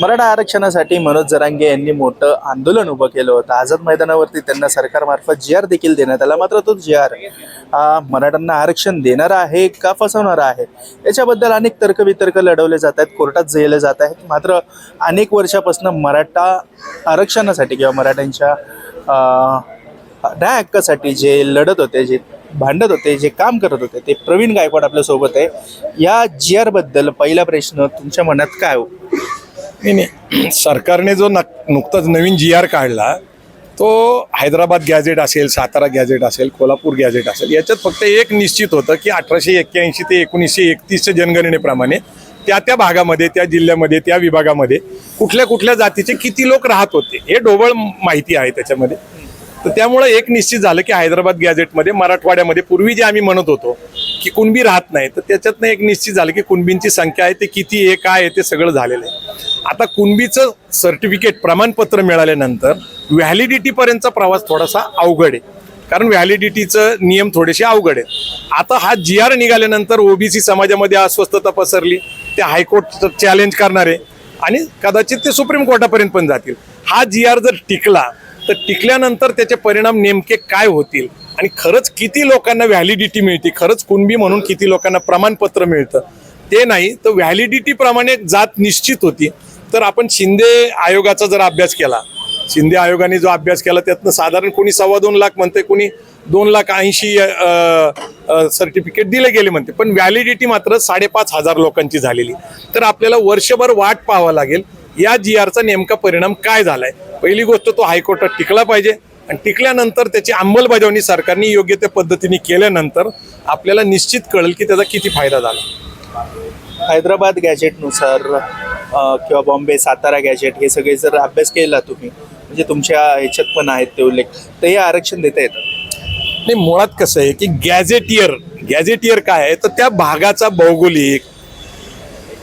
मराठा आरक्षणासाठी मनोज जरांगे यांनी मोठं आंदोलन उभं केलं होतं. आझाद मैदानावरती त्यांना सरकारमार्फत जी आर देखील देण्यात आला. मात्र तो जी आर मराठ्यांना आरक्षण देणारा आहे का फसवणारा आहे? याच्याबद्दल अनेक तर्कवितर्क लढवले जात आहेत कोर्टात जेले जात आहेत. मात्र अनेक वर्षापासून मराठा आरक्षणासाठी किंवा मराठ्यांच्या न्याय हक्कासाठी जे लढत होते जे भांडत होते जे काम करत होते ते प्रवीण गायकवाड आपल्यासोबत आहे. या जी आरबद्दल पहिला प्रश्न तुमच्या मनात काय हो? नाही नाही. सरकारने जो नक नुकताच नवीन जी आर काढला तो हैदराबाद गॅझेट असेल सातारा गॅझेट असेल कोल्हापूर गॅझेट असेल याच्यात फक्त एक निश्चित होतं की अठराशे एक्क्याऐंशी ते एकोणीसशे एकतीसच्या जनगणनेप्रमाणे त्या त्या भागामध्ये त्या जिल्ह्यामध्ये त्या विभागामध्ये कुठल्या कुठल्या जातीचे किती लोक राहत होते हे ढोबळ माहिती आहे त्याच्यामध्ये. तर त्यामुळं एक निश्चित झालं की हैदराबाद गॅझेटमध्ये मराठवाड्यामध्ये पूर्वी जे आम्ही म्हणत होतो की कुणबी राहत नाही. तर त्याच्यातनं एक निश्चित झालं की कुणबींची संख्या आहे ते किती आहे काय आहे ते सगळं झालेलं आहे. आता कुणबीचं सर्टिफिकेट प्रमाणपत्र मिळाल्यानंतर व्हॅलिडिटीपर्यंतचा प्रवास थोडासा अवघड आहे. कारण व्हॅलिडिटीचं नियम थोडेसे अवघड आहेत. आता हा जी आर निघाल्यानंतर ओबीसी समाजामध्ये अस्वस्थता पसरली ते हायकोर्ट चॅलेंज करणार आहे आणि कदाचित ते सुप्रीम कोर्टापर्यंत पण जातील. हा जी आर जर टिकला तर टिकल्यानंतर त्याचे परिणाम नेमके काय होतील? आणि खरंच किती लोकांना व्हॅलिडिटी मिळते? खरंच कुणबी म्हणून किती लोकांना प्रमाणपत्र मिळतं? ते नाही. तर व्हॅलिडिटी प्रमाणे जात निश्चित होती. तर आपण शिंदे आयोगाचा जर अभ्यास केला शिंदे आयोगाने जो अभ्यास केला त्यातनं साधारण कोणी सव्वा दोन लाख म्हणते कोणी दोन लाख ऐंशी सर्टिफिकेट दिले गेले म्हणते. पण व्हॅलिडिटी मात्र साडेपाच हजार लोकांची झालेली. तर आपल्याला वर्षभर वाट पाहावा लागेल. या जी आरचा नेमका परिणाम काय झालाय? पहिली गोष्ट तो हायकोर्टात टिकला पाहिजे. आणि टिकल्यानंतर त्याची अंमलबजावणी सरकारने योग्य त्या पद्धतीने केल्यानंतर आपल्याला निश्चित कळेल की त्याचा किती फायदा झाला. हैदराबाद गॅजेटनुसार किंवा बॉम्बे सातारा गॅजेट हे सगळे जर अभ्यास केला तुम्ही म्हणजे तुमच्या ह्याच्यात पण आहेत ते उल्लेख तर हे आरक्षण देता येतं. नाही मुळात कसं आहे की गॅझेटियर गॅझेटियर काय आहे? तर त्या भागाचा भौगोलिक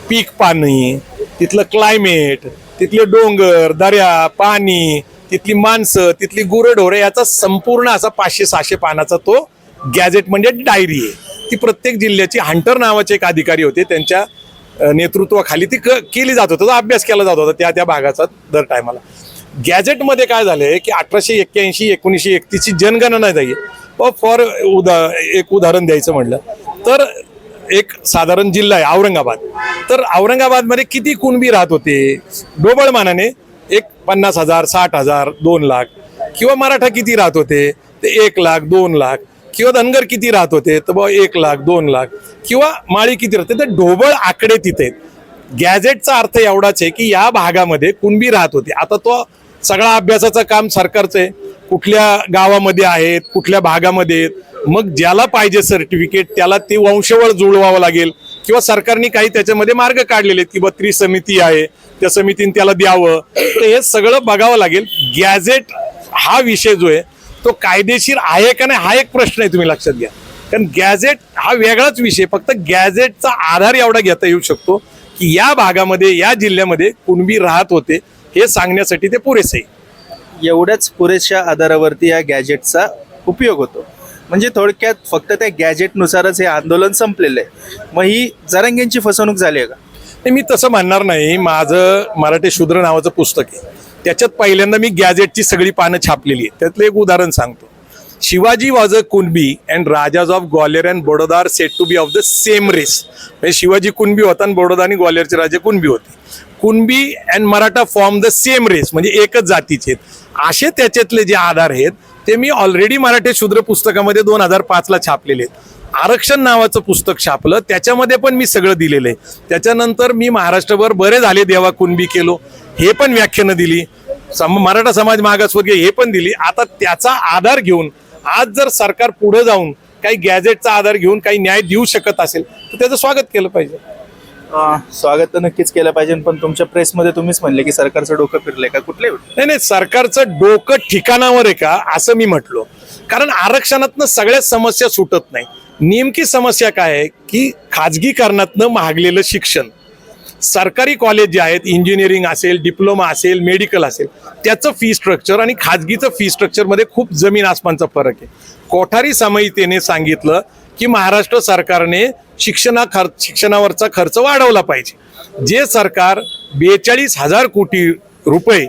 पीक पाणी तिथलं क्लायमेट तिथले डोंगर दर्या पाणी तिथली माणसं तिथली गुरंढोरं याचा संपूर्ण असा पाचशे सहाशे पानाचा तो गॅझेट म्हणजे डायरी आहे. ती प्रत्येक जिल्ह्याची हंटर नावाचे एक अधिकारी होते त्यांच्या नेतृत्वाखाली ती क- केली जात होती तो अभ्यास केला जात होता त्या त्या भागाचा दर टायमाला. गॅझेटमध्ये काय झालंय की अठराशे एक्क्याऐंशी एकोणीसशे एकतीसची जनगणना जाईल फॉर उदा एक उदाहरण द्यायचं म्हणलं तर एक साधारण जिल्हा आहे औरंगाबाद. तर औरंगाबादमध्ये किती कुणबी राहत होते? डोबळ मानाने एक पन्नास हजार साठ हजार दोन लाख. किंवा मराठा किती राहत होते? ते एक लाख दोन लाख. किंवा धनगर किती राहत होते? तर बा एक लाख दोन लाख. किंवा माळी किती राहते? तर ढोबळ आकडे तिथे गॅझेटचा अर्थ एवढाच आहे की या भागामध्ये कुणबी राहत होते. आता तो सगळा अभ्यासाचं काम सरकारचं आहे. कुठल्या गावामध्ये आहेत कुठल्या भागामध्ये आहेत? मग ज्याला पाहिजे सर्टिफिकेट त्याला ते वंशवळ जुळवावं लागेल. किंवा सरकारने काही त्याच्यामध्ये मार्ग काढलेले आहेत की बा त्रिसमिती आहे त्या समितीने त्याला द्यावं. तर हे सगळं बघावं लागेल. गॅझेट हा विषय जो आहे तो कायदेशीर आहे का नाही हा एक प्रश्न आहे तुम्ही लक्षात घ्या. कारण गॅझेट हा वेगळाच विषय फक्त गॅझेटचा आधार एवढा घेता येऊ शकतो की या भागामध्ये या जिल्ह्यामध्ये कुणबी राहत होते हे सांगण्यासाठी ते पुरेसे एवढ्याच पुरेशा आधारावरती या गॅजेटचा उपयोग होतो. म्हणजे थोडक्यात फक्त त्या गॅजेटनुसारच हे आंदोलन संपलेलं आहे. मग ही जरांगेंची फसवणूक झाली आहे का? नाही, मी तसं म्हणणार नाही. माझं मराठी शूद्र नावाचं पुस्तक आहे. त्याच्यात पहिल्यांदा मी गॅजेटची सगळी पानं छापलेली आहेत. त्यातलं एक उदाहरण सांगतो. Shivaji was a Kunbi and rajas of Gwalior and Baroda are said to be of the same race म्हणजे शिवाजी कुणबी होता आणि बडोदा आणि ग्वालियरचे राजे कुणबी होते. Kunbi and Maratha form the same race म्हणजे एकच जातीचे आहेत. असे त्याच्यातले जे आधार आहेत ते मी ऑलरेडी मराठी शूद्र पुस्तकामध्ये दोन हजार पाचला छापलेले आहेत. आरक्षण नावाचं पुस्तक छापलं त्याच्यामध्ये पण मी सगळं दिलेलं आहे. त्याच्यानंतर मी महाराष्ट्रभर बरे झाले देवा कुणबी केलो. हे पण व्याख्यानं दिली. सम मराठा समाज मागासवर्गीय हे पण दिली. आता त्याचा आधार घेऊन आज जर सरकार पुढे जाऊन काही गॅझेटचा आधार घेऊन काही न्याय देऊ शकत असेल तर त्याचं स्वागत केलं पाहिजे. स्वागत तर नक्कीच केलं पाहिजे पण तुमच्या प्रेसमध्ये तुम्हीच म्हणले की सरकारचं डोकं फिरलंय का? कुठले नाही नाही सरकारचं डोकं ठिकाणावर आहे का असं मी म्हटलो. कारण आरक्षणातनं सगळ्याच समस्या सुटत नाही. नेमकी समस्या काय आहे की खाजगीकरणातनं महागलेलं शिक्षण. सरकारी कॉलेज जे आहेत इंजिनिअरिंग असेल डिप्लोमा असेल मेडिकल असेल त्याचं फी स्ट्रक्चर आणि खाजगीचं फी स्ट्रक्चरमध्ये खूप जमीन आसमानचा फरक आहे. कोठारी समितीने सांगितलं की महाराष्ट्र सरकारने शिक्षणा खर्च शिक्षणावरचा खर्च वाढवला पाहिजे. जे सरकार बेचाळीस हजार कोटी रुपये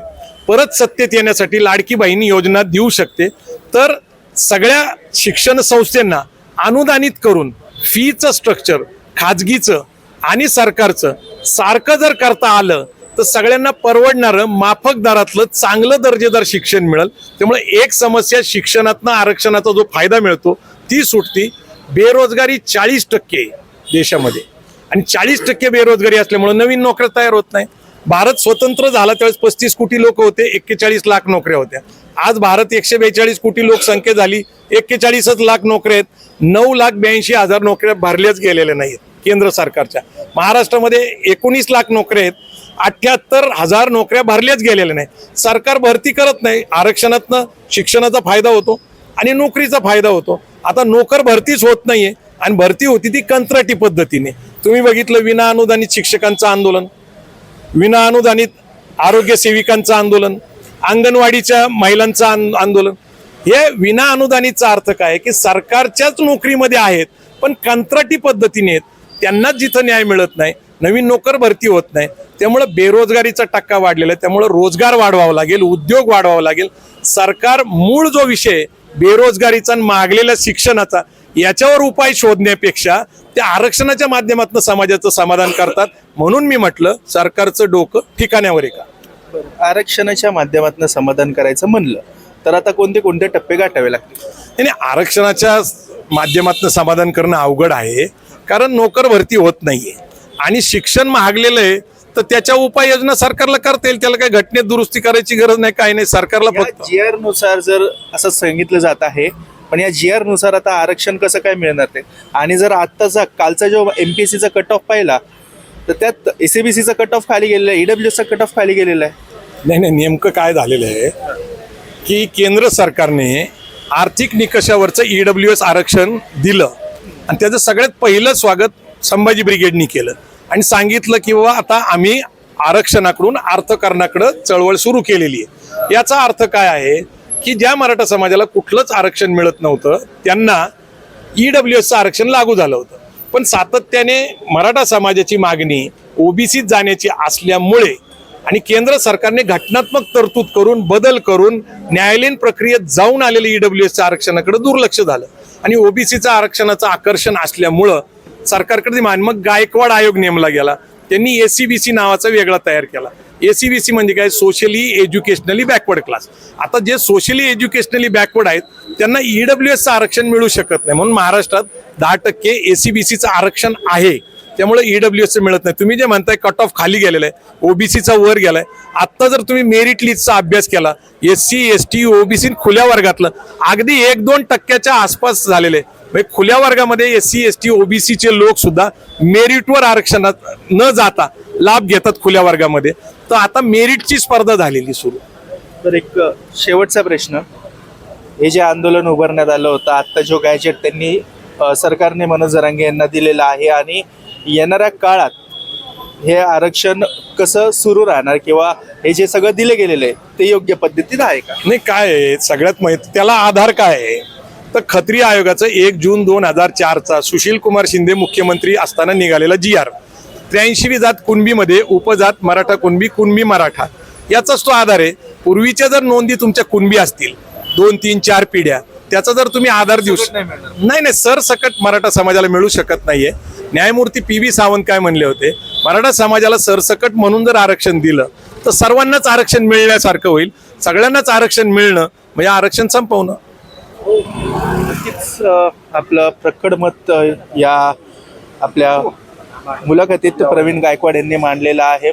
परत सत्तेत येण्यासाठी लाडकी योजना देऊ शकते तर सगळ्या शिक्षण संस्थेंना अनुदानित करून फीचं स्ट्रक्चर खाजगीचं आणि सरकारचं सारखं जर करता आलं तर सगळ्यांना परवडणारं माफक दरातलं चांगलं दर्जेदार शिक्षण मिळेल. त्यामुळे एक समस्या शिक्षणातनं आरक्षणाचा जो फायदा मिळतो ती सुटती. बेरोजगारी चाळीस टक्के आहे देशामध्ये. आणि चाळीस टक्के बेरोजगारी असल्यामुळे नवीन नोकऱ्या तयार होत नाही भारत स्वतंत्र झाला त्यावेळेस पस्तीस कोटी लोक होते एक्केचाळीस लाख नोकऱ्या होत्या. आज भारत एकशे बेचाळीस कोटी लोकसंख्या झाली एक्केचाळीसच लाख नोकऱ्या आहेत. नऊ लाख ब्याऐंशी हजार नोकऱ्या भरल्याच गेलेल्या नाहीत. केंद्र सरकारच्या. महाराष्ट्रामध्ये एकोणीस लाख नोकऱ्या आहेत. अठ्ठ्याहत्तर हजार नोकऱ्या भरल्याच गेलेल्या नाही सरकार भरती करत नाही. आरक्षणातनं शिक्षणाचा फायदा होतो आणि नोकरीचा फायदा होतो. आता नोकर भरतीच होत नाहीये आणि भरती होती ती कंत्राटी पद्धतीने. तुम्ही बघितलं विना अनुदानित शिक्षकांचं आंदोलन विना अनुदानित आरोग्य सेविकांचं आंदोलन अंगणवाडीच्या महिलांचं आन- आंदोलन. हे विना अनुदानितचा अर्थ काय आहे की सरकारच्याच नोकरीमध्ये आहेत पण कंत्राटी पद्धतीने आहेत. त्यांनाच जिथं न्याय मिळत नाही नवीन नोकर भरती होत नाही त्यामुळं बेरोजगारीचा टक्का वाढलेला आहे. त्यामुळं रोजगार वाढवावा लागेल उद्योग वाढवावा लागेल. सरकार मूळ जो विषय बेरोजगारीचा आणि मागलेल्या शिक्षणाचा याच्यावर उपाय शोधण्यापेक्षा त्या आरक्षणाच्या माध्यमातून समाजाचं समाधान करतात. म्हणून मी म्हटलं सरकारचं डोकं ठिकाण्यावर आहे का? आरक्षणाच्या माध्यमातून समाधान करायचं म्हणलं तर आता कोणते कोणते टप्पे गाठावे लागतील? आणि आरक्षणाच्या माध्यमातून समाधान करणं अवघड आहे. कारण नोकर भरती होत नाहीये. आणि शिक्षण महागलेलं आहे तर त्याच्या उपाययोजना सरकारला करता येईल त्याला काही घटनेत दुरुस्ती करायची गरज नाही काय नाही सरकारला फक्त जी आरनुसार जर असं सांगितलं जात आहे पण या जी आरनुसार आता आरक्षण कसं काय मिळणार ते? आणि जर आत्ताचा कालचा जो एमपीएससीचा कट ऑफ पाहिला तर त्यात एसीबीसीचा कट ऑफ खाली गेलेला आहे ईडब्ल्यूचा कट ऑफ खाली गेलेला आहे. नाही नाही नेमकं काय झालेलं आहे की केंद्र सरकारने आर्थिक निकषावरचं ई डब्ल्यू एस आरक्षण दिलं. आणि त्याचं सगळ्यात पहिलं स्वागत संभाजी ब्रिगेडनी केलं. आणि सांगितलं की बाबा आता आम्ही आरक्षणाकडून अर्थकारणाकडं चळवळ सुरू केलेली आहे. याचा अर्थ काय आहे की ज्या मराठा समाजाला कुठलंच आरक्षण मिळत नव्हतं त्यांना ई डब्ल्यू एसचं आरक्षण लागू झालं होतं. पण सातत्याने मराठा समाजाची मागणी ओबीसीत जाण्याची असल्यामुळे आणि केंद्र सरकारने घटनात्मक तरतूद करून बदल करून न्यायालयीन प्रक्रियेत जाऊन आलेलं ईडब्ल्यू एसच्या आरक्षणाकडे दुर्लक्ष झालं. आणि ओबीसीचं आरक्षणाचं आकर्षण असल्यामुळं सरकारकडे मान मग गायकवाड आयोग नेमला गेला. त्यांनी एसीबीसी नावाचा वेगळा तयार केला. एसीबीसी म्हणजे काय? सोशली एज्युकेशनली बॅकवर्ड क्लास आता जे सोशली एज्युकेशनली बॅकवर्ड आहेत त्यांना ईडब्ल्यू एसचं आरक्षण मिळू शकत नाही. म्हणून महाराष्ट्रात दहा टक्के एसीबीसीचं आरक्षण आहे. त्यामुळे ईडब्ल्यू एसचं मिळत नाही. तुम्ही जे म्हणताय कट ऑफ खाली गेलेला आहे ओबीसीचा वर गेलाय. आत्ता जर तुम्ही मेरिट लिस्टचा अभ्यास केला S C S T OBC खुल्या वर्गातलं अगदी एक दोन टक्क्याच्या आसपास झालेले आहे. म्हणजे खुल्या वर्गामध्ये एस सी एस टी ओबीसीचे लोक सुद्धा मेरिटवर आरक्षणात न जाता लाभ घेतात खुल्या वर्गामध्ये. तर आता मेरिटची स्पर्धा झालेली सुरू. तर एक शेवटचा प्रश्न. हे जे आंदोलन उभारण्यात आलं होतं आत्ता जो गॅजेट त्यांनी सरकारने मनोज जरांगे यांना दिलेला आहे आणि येणाऱ्या काळात हे आरक्षण कसं सुरू राहणार किंवा हे जे सगळं दिले गेलेलं आहे ते योग्य पद्धतीत आहे का? नाही काय आहे? सगळ्यात माहिती त्याला आधार काय आहे? तर खत्री आयोगाचं एक जून दोन हजार चारचा सुशील कुमार शिंदे मुख्यमंत्री असताना निघालेला जी आर. त्र्याऐंशीवी जात कुणबीमध्ये उपजात मराठा कुणबी कुणबी मराठा. याचाच तो आधार आहे. पूर्वीच्या जर नोंदी तुमच्या कुणबी असतील दोन तीन चार पिढ्या त्याचा जर तुम्ही आधार देऊ नाही. नाही नाही सरसकट मराठा समाजाला मिळू शकत नाहीये. न्यायमूर्ती पी व्ही सावंत काय म्हणले होते? मराठा समाजाला सरसकट म्हणून जर आरक्षण दिलं तर सर्वांनाच आरक्षण मिळण्यासारखं होईल. सगळ्यांनाच आरक्षण मिळणं म्हणजे आरक्षण संपवणं. आपलं प्रखड मत या आपल्या मुलाखतीत प्रवीण गायकवाड यांनी मांडलेलं आहे.